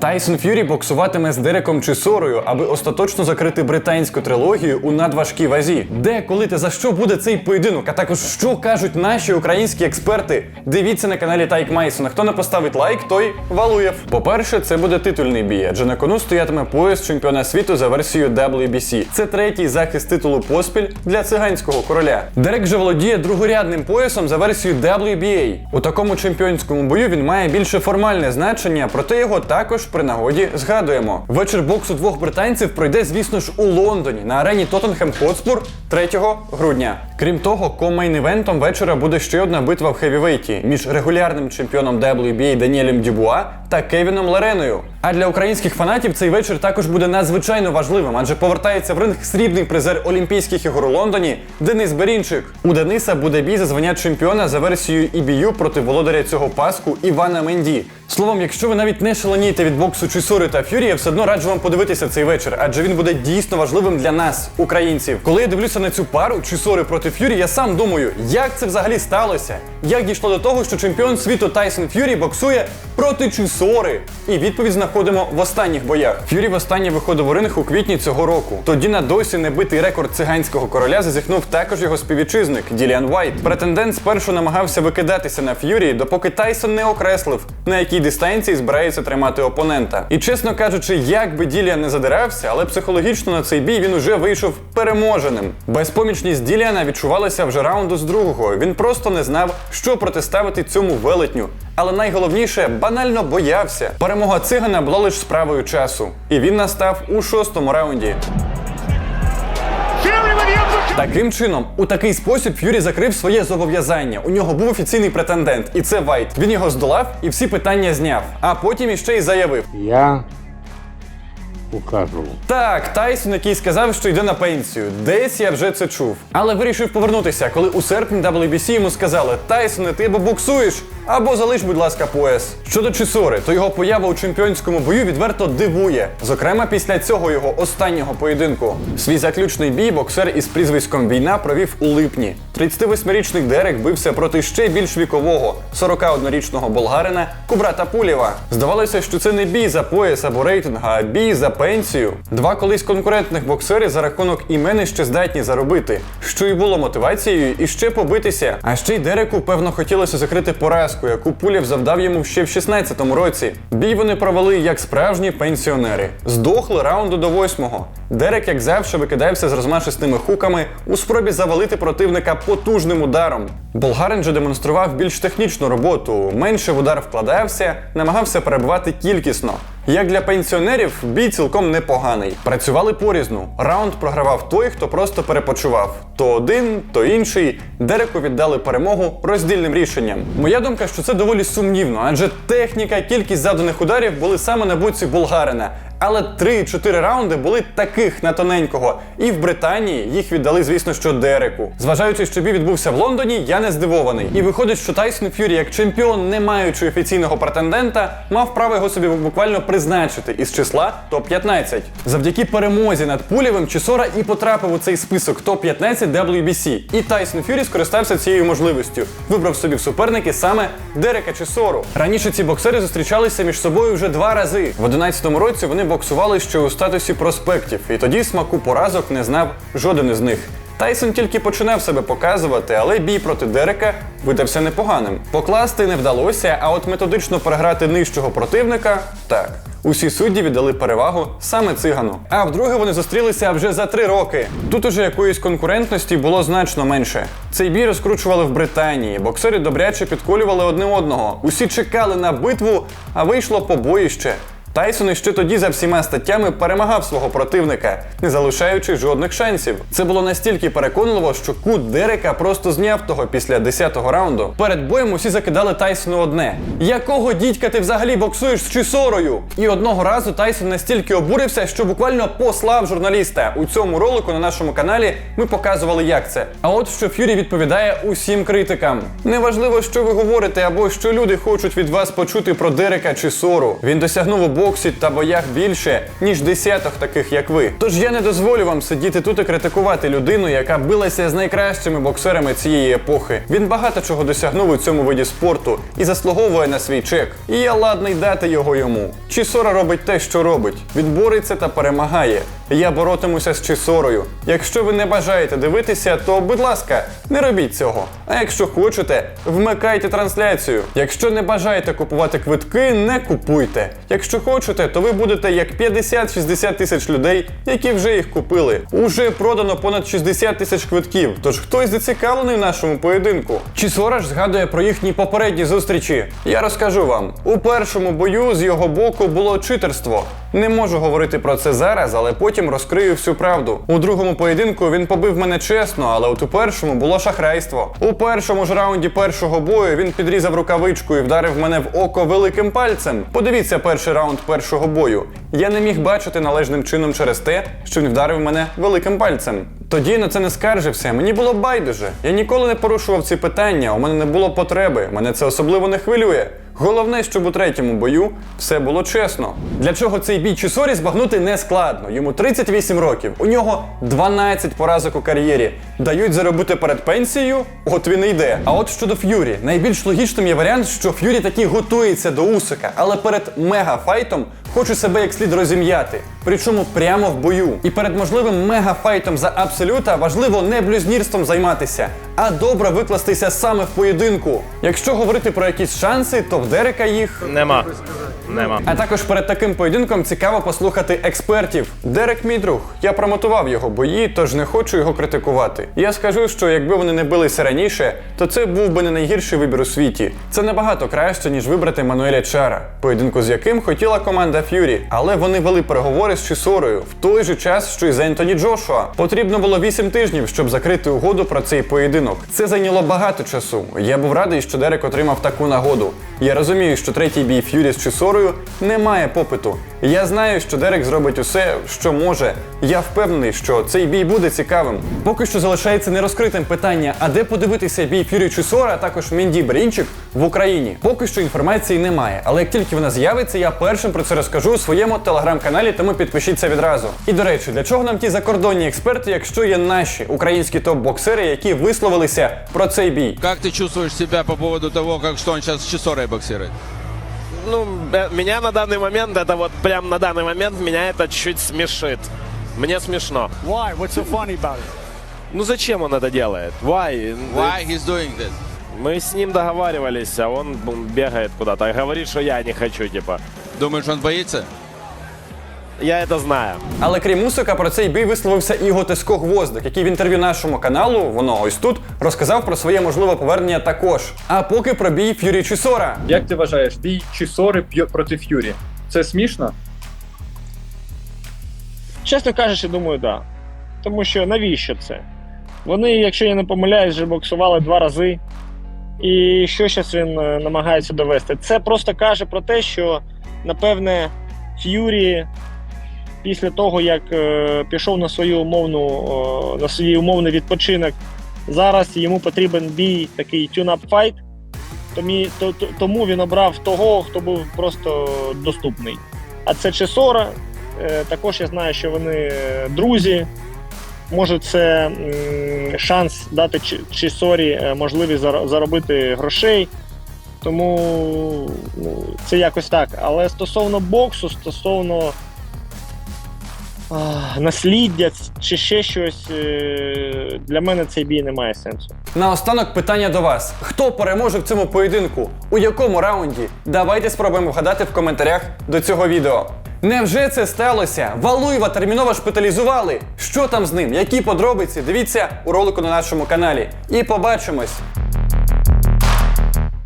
Тайсон Ф'юрі боксуватиме з Дереком Чисорою, аби остаточно закрити британську трилогію у надважкій вазі. Де, коли та за що буде цей поєдинок? А також що кажуть наші українські експерти? Дивіться на каналі Тайк Майсона. Хто не поставить лайк, той валуєв. По-перше, це буде титульний бій, адже на кону стоятиме пояс чемпіона світу за версією WBC. Це третій захист титулу поспіль для циганського короля. Дерек же володіє другорядним поясом за версією WBA. У такому чемпіонському бою він має більше формальне значення, проте його також при нагоді згадуємо. Вечір боксу двох британців пройде, звісно ж, у Лондоні на арені Тоттенхем Хотспур 3 грудня. Крім того, комейн-івентом вечора буде ще одна битва в хевівейті між регулярним чемпіоном WBA Даніелем Дюбуа та Кевіном Лареною. А для українських фанатів цей вечір також буде надзвичайно важливим, адже повертається в ринг срібний призер Олімпійських ігор у Лондоні Денис Берінчик. У Дениса буде бій за звання чемпіона за версією EBU проти володаря цього паску Івана Менді. Словом, якщо ви навіть не шаленієте від боксу Чисори та Фюрі, я все одно раджу вам подивитися цей вечір, адже він буде дійсно важливим для нас, українців. Коли я дивлюся на цю пару Чисори проти Фюрі, я сам думаю, як це взагалі сталося? Як дійшло до того, що чемпіон світу Тайсон Ф'юрі боксує проти Чисори? І відповідь знаходимо в останніх боях. Ф'юрі востаннє виходив у ринг у квітні цього року. Тоді на досі небитий рекорд циганського короля зазіхнув також його співвітчизник Діліан Вайт. Претендент спершу намагався викидатися на Ф'юрі, допоки Тайсон не окреслив, на якій дистанції збирається тримати опонента. І чесно кажучи, як би Діліан не задирався, але психологічно на цей бій він уже вийшов переможеним. Безпомічність Діліана відчувалася вже раунду з другого. Він просто не знав, що протиставити цьому велетню. Але найголовніше банально боявся. Перемога цигана була лише справою часу, і він настав у шостому раунді. Таким чином, у такий спосіб Ф'юрі закрив своє зобов'язання. У нього був офіційний претендент, і це Вайт. Він його здолав і всі питання зняв. А потім іще й заявив: Я укажу. так, Тайсон, який сказав, що йде на пенсію. Десь я вже це чув. Але вирішив повернутися, коли у серпні WBC йому сказали: Тайсоне, ти або боксуєш, або залиш, будь ласка, пояс. Щодо Чисори, то його поява у чемпіонському бою відверто дивує. Зокрема, після цього його останнього поєдинку. Свій заключний бій боксер із прізвиськом війна провів у липні. 38-річний Дерек бився проти ще більш вікового 41-річного болгарина Кубрата Пулєва. Здавалося, що це не бій за пояс або рейтинг, а бій за пенсію. Два колись конкурентних боксери за рахунок імени ще здатні заробити, що і було мотивацією і ще побитися. А ще й Дереку, певно, хотілося закрити поразку, яку Пулєв завдав йому ще в 16-му році. Бій вони провели як справжні пенсіонери. Здохли раунду до восьмого. Дерек, як завжди, викидався з розмашистими хуками у спробі завалити противника потужним ударом. Болгарин же демонстрував більш технічну роботу, менше в удар вкладався, намагався перебувати кількісно. Як для пенсіонерів, бій цілком непоганий. Працювали порізну. Раунд програвав той, хто просто перепочував. То один, то інший. Дереку віддали перемогу роздільним рішенням. Моя думка, що це доволі сумнівно, адже техніка, кількість заданих ударів були саме на боці болгарина. Але 3-4 раунди були таких на тоненького. І в Британії їх віддали, звісно, що Дереку. Зважаючи, що бій відбувся в Лондоні, я не здивований. І виходить, що Тайсон Ф'юрі, як чемпіон, не маючи офіційного претендента, мав право його собі буквально призначити із числа топ-15. Завдяки перемозі над Пулєвим Чисора і потрапив у цей список топ-15 WBC. І Тайсон Ф'юрі скористався цією можливістю. Вибрав собі в суперники саме Дерека Чисору. Раніше ці боксери зустрічалися між собою вже два рази. В 11-му році вони боксували ще у статусі проспектів, і тоді смаку поразок не знав жоден із них. Тайсон тільки починав себе показувати, але бій проти Дерека видався непоганим. Покласти не вдалося, а от методично переграти нижчого противника так. Усі судді віддали перевагу саме цигану. А вдруге вони зустрілися вже за три роки. Тут уже якоїсь конкурентності було значно менше. Цей бій розкручували в Британії. Боксери добряче підколювали одне одного. Усі чекали на битву, а вийшло побоїще. Тайсон іще тоді за всіма статтями перемагав свого противника, не залишаючи жодних шансів. Це було настільки переконливо, що кут Дерека просто зняв того після 10-го раунду. Перед боєм усі закидали Тайсону одне: якого дідька ти взагалі боксуєш з Чисорою? І одного разу Тайсон настільки обурився, що буквально послав журналіста. У цьому ролику на нашому каналі ми показували, як це. А от що Ф'юрі відповідає усім критикам. Неважливо, що ви говорите або що люди хочуть від вас почути про Дерека чи Сору. Він досягнув обох боксі та боях більше, ніж десяток таких, як ви. Тож я не дозволю вам сидіти тут і критикувати людину, яка билася з найкращими боксерами цієї епохи. Він багато чого досягнув у цьому виді спорту і заслуговує на свій чек. І я ладний дати його йому. Чісора робить те, що робить. Він бореться та перемагає. Я боротимуся з Чісорою. Якщо ви не бажаєте дивитися, то будь ласка, не робіть цього. А якщо хочете, вмикайте трансляцію. Якщо не бажаєте купувати квитки, не купуйте. Якщо хочете, то ви будете як 50-60 тисяч людей, які вже їх купили. Уже продано понад 60 тисяч квитків. Тож хтось зацікавлений в нашому поєдинку. Чісора ж згадує про їхні попередні зустрічі. Я розкажу вам: у першому бою з його боку було читерство. Не можу говорити про це зараз, але потім розкрию всю правду. У другому поєдинку він побив мене чесно, але от у першому було шахрайство. У першому ж раунді першого бою він підрізав рукавичку і вдарив мене в око великим пальцем. Подивіться перший раунд першого бою. Я не міг бачити належним чином через те, що він вдарив мене великим пальцем. Тоді на це не скаржився. Мені було байдуже. Я ніколи не порушував ці питання. У мене не було потреби. Мене це особливо не хвилює. Головне, щоб у третьому бою все було чесно. Для чого цей бій Чусорі збагнути не складно. Йому 38 років, у нього 12 поразок у кар'єрі. Дають заробити перед пенсією, от він і йде. А от щодо Ф'юрі, найбільш логічним є варіант, що Ф'юрі таки готується до Усика, але перед мегафайтом хоче себе як слід розім'яти. Причому прямо в бою. І перед можливим мегафайтом за абсолюта важливо не блюзнірством займатися, а добре викластися саме в поєдинку. Якщо говорити про якісь шанси, то в Дерека їх Нема. Нема. а також перед таким поєдинком цікаво послухати експертів. Дерек мій друг. Я промотував його бої, тож не хочу його критикувати. Я скажу, що якби вони не билися раніше, то це був би не найгірший вибір у світі. Це набагато краще, ніж вибрати Мануеля Чара, поєдинку з яким хотіла команда Ф'юрі. Але вони вели переговори з Чісорою в той же час, що й з Ентоні Джошуа. Потрібно було 8 тижнів, щоб закрити угоду про цей поєдинок. Це зайняло багато часу. Я був радий, що Дерек отримав таку нагоду. Я розумію, що третій бій Ф'юрі з Чісорою не має попиту. Я знаю, що Дерек зробить усе, що може. Я впевнений, що цей бій буде цікавим. Поки що залишається нерозкритим питання, а де подивитися бій Ф'юрі Чісора, а також Мінді Брінчик в Україні. Поки що інформації немає, але як тільки вона з'явиться, я першим про це розкажу у своєму телеграм-каналі, тому підпишіться відразу. І до речі, для чого нам ті закордонні експерти, якщо є наші українські топ-боксери, які висловилися про цей бій? Как ты чувствуешь себя по поводу того, как что он сейчас с Чесорой боксирует? Ну, э, меня на данный момент, это вот прям на данный момент, меня это чуть смешит. Мне смешно. Why? What's so funny about it? Ну зачем он это делает? Why? Why he's doing this? Мы с ним договаривались, а он бум, бегает куда-то и говорит, что я не хочу, типа. Думаешь, он боится? Я это знаю. Але крім Усика, про цей бій висловився і Готиско Гвоздик, який в інтерв'ю нашому каналу, воно ось тут, розказав про своє можливе повернення також. А поки про бій Ф'юрі Чісора. Як ти вважаєш, бій Чісори п'є- проти Ф'юрі? Це смішно? Чесно кажучи, думаю, так. Да. Тому що навіщо це? Вони, якщо я не помиляюсь, вже боксували два рази. І що зараз він е, намагається довести? Це просто каже про те, що напевне Ф'юрі після того, як е, пішов на свою умовну, на свій умовний відпочинок, зараз йому потрібен бій, такий тюнап файт. Тому, то- то- тому він обрав того, хто був просто доступний. А це Чесора, Е, Також я знаю, що вони друзі. Може, це шанс дати Чісорі е, можливість заробити грошей. Тому ну, це якось так. Але стосовно боксу, стосовно а, насліддя чи ще щось, е, для мене цей бій не має сенсу. Наостанок питання до вас: хто переможе в цьому поєдинку? У якому раунді? Давайте спробуємо вгадати в коментарях до цього відео. Невже це сталося? Валуєва терміново шпиталізували. Що там з ним? Які подробиці? Дивіться у ролику на нашому каналі. І побачимось!